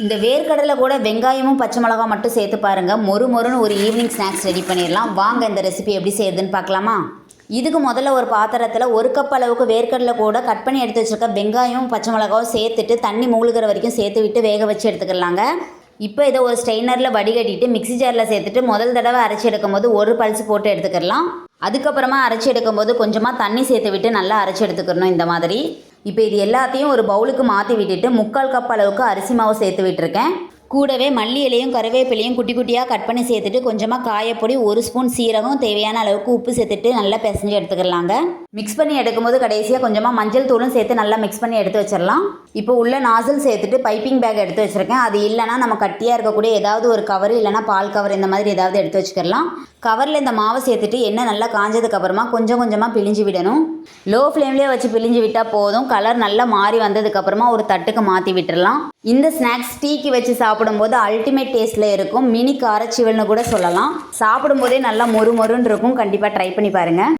இந்த வேர்க்கடலை கூட வெங்காயமும் பச்சை மிளகா மட்டும் சேர்த்து பாருங்கள் மொறு மொறுன்னு ஒரு ஈவினிங் ஸ்நாக்ஸ் ரெடி பண்ணிடலாம். வாங்க இந்த ரெசிபி எப்படி செய்யுதுன்னு பார்க்கலாமா? இதுக்கு முதல்ல ஒரு பாத்திரத்தில் ஒரு கப் அளவுக்கு வேர்க்கடலை கூட கட் பண்ணி எடுத்து வச்சிருக்க வெங்காயம் பச்சை மிளகாவும் சேர்த்துட்டு தண்ணி மூழ்கிற வரைக்கும் சேர்த்து விட்டு வேக வச்சு எடுத்துக்கலாங்க. இப்போ இதை ஒரு ஸ்ட்ரெயினரில் வடிகட்டிட்டு மிக்ஸி ஜாரில் சேர்த்துட்டு முதல் தடவை அரைச்சி எடுக்கும்போது ஒரு பல்ஸ் போட்டு எடுத்துக்கலாம் அதுக்கப்புறமா அரைச்சி எடுக்கும்போது கொஞ்சமாக தண்ணி சேர்த்து விட்டு நல்லா அரைச்சி எடுத்துக்கணும் இந்த மாதிரி. இப்போ இது எல்லாத்தையும் ஒரு பவுலுக்கு மாற்றி விட்டுட்டு முக்கால் கப் அளவுக்கு அரிசி மாவு சேர்த்து விட்டுருக்கேன். கூடவே மல்லி இலையும் கருவேப்பிலையும் குட்டி குட்டியாக கட் பண்ணி சேர்த்துட்டு கொஞ்சமாக காயப்பொடி ஒரு ஸ்பூன் சீரகம் தேவையான அளவுக்கு உப்பு சேர்த்துட்டு நல்லா பிசைஞ்சு எடுத்துக்கலாங்க. மிக்ஸ் பண்ணி எடுக்கும்போது கடைசியாக கொஞ்சமாக மஞ்சள் தூளும் சேர்த்து நல்லா மிக்ஸ் பண்ணி எடுத்து வச்சிடலாம். இப்போ உள்ள நாசல் சேர்த்துட்டு பைப்பிங் பேக் எடுத்து வச்சுருக்கேன். அது இல்லைனா நம்ம கட்டியாக இருக்கக்கூடிய ஏதாவது ஒரு கவர் இல்லைனா பால் கவர் இந்த மாதிரி ஏதாவது எடுத்து வச்சுக்கலாம் கவரில் இந்த மாவை சேர்த்துட்டு எண்ணெய் நல்லா காஞ்சதுக்கு அப்புறமா கொஞ்சம் கொஞ்சமாக பிழிஞ்சு விடணும். லோ ஃப்ளேம்லேயே வச்சு பிழிஞ்சு விட்டால் போதும். கலர் நல்லா மாறி வந்ததுக்கப்புறமா ஒரு தட்டுக்கு மாற்றி விட்டுடலாம். இந்த ஸ்நாக்ஸ் டீக்கு வச்சு சாப்பிடும்போது அல்டிமேட் டேஸ்ட்டில் இருக்கும். மினி காரச்சிவல்னு கூட சொல்லலாம். சாப்பிடும்போதே நல்லா மொறு மொறுன்னு இருக்கும். கண்டிப்பாக ட்ரை பண்ணி பாருங்கள்